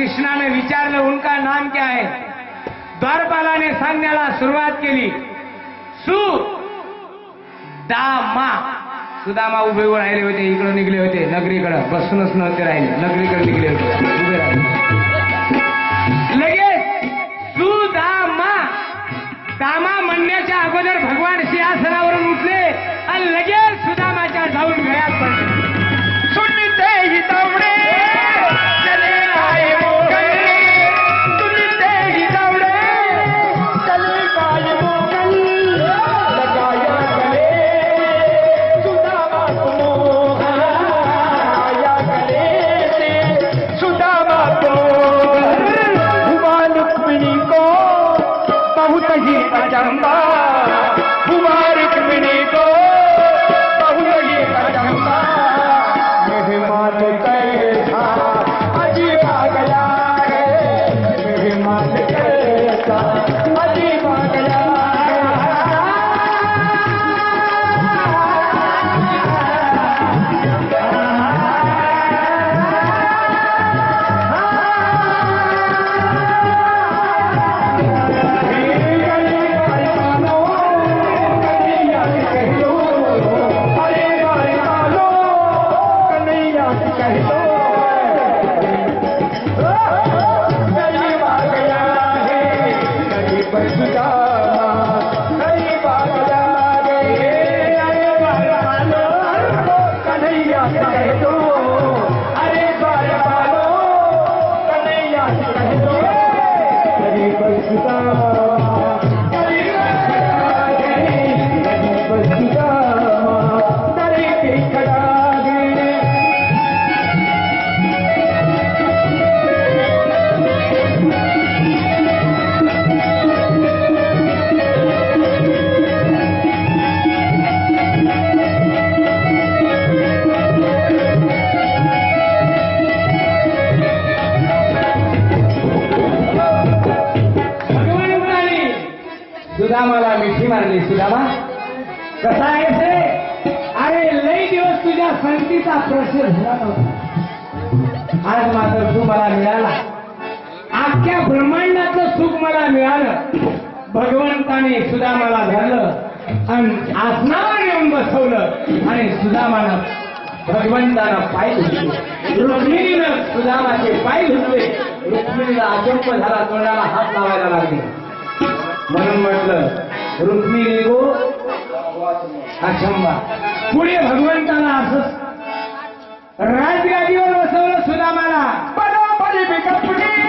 कृष्णाने विचारलं उनका नाम क्या है? द्वारपालाने सांगण्याला सुरुवात केली सु दामा. सुदामा उभे राहिले होते इकडे निघले होते नगरीकडं. बसूनच नव्हते राहिले नगरीकडे निघले होते उभे राहिले. लगेच सुदामा दामा म्हणण्याच्या अगोदर भगवान सिंहासनावरून उठले आणि लगेच मारली सुदामा कसा आहेस रे अरे लई दिवस तुझ्या संगतीचा प्रश्न झाला नव्हता. आज मात्र तू मला मिळाला. अख्ख्या ब्रह्मांडाचं सुख मला मिळालं. भगवंताने सुदामाला धरलं आणि आसनावर येऊन बसवलं आणि सुदामानं भगवंतानं पाय धुतले. रुक्मिणीनं सुदामाचे पाय धुतले. रुक्मिणीला अचंप झाला तोंडाला हात लावायला लागले. म्हणून म्हटलं रुक्मिणी गो अचंबा पुढे भगवंताला असं राजगादीवर बसवलं सुदामाला. पदापदी बिकपडी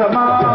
समाज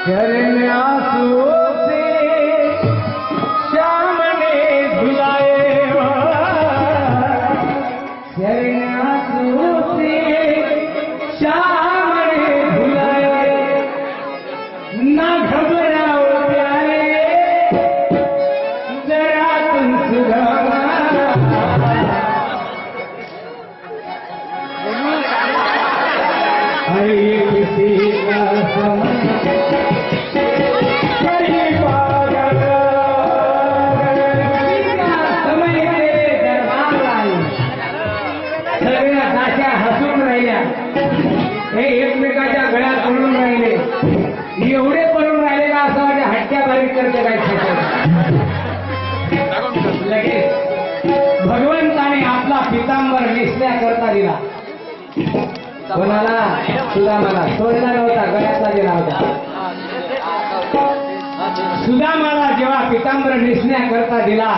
ચરણ આસુ एकमेकाच्या गळ्यात पडून राहिले एवढे पडून राहिले का असं म्हणजे हट्ट्या बारीक लगेच. भगवंताने आपला पितांवर निसल्या करता दिला. कोणाला? सुदामाला. सोडला नव्हता गळ्यातला दिला होता. सुदामाला जेव्हा पितांबर नेसण्याकरता दिला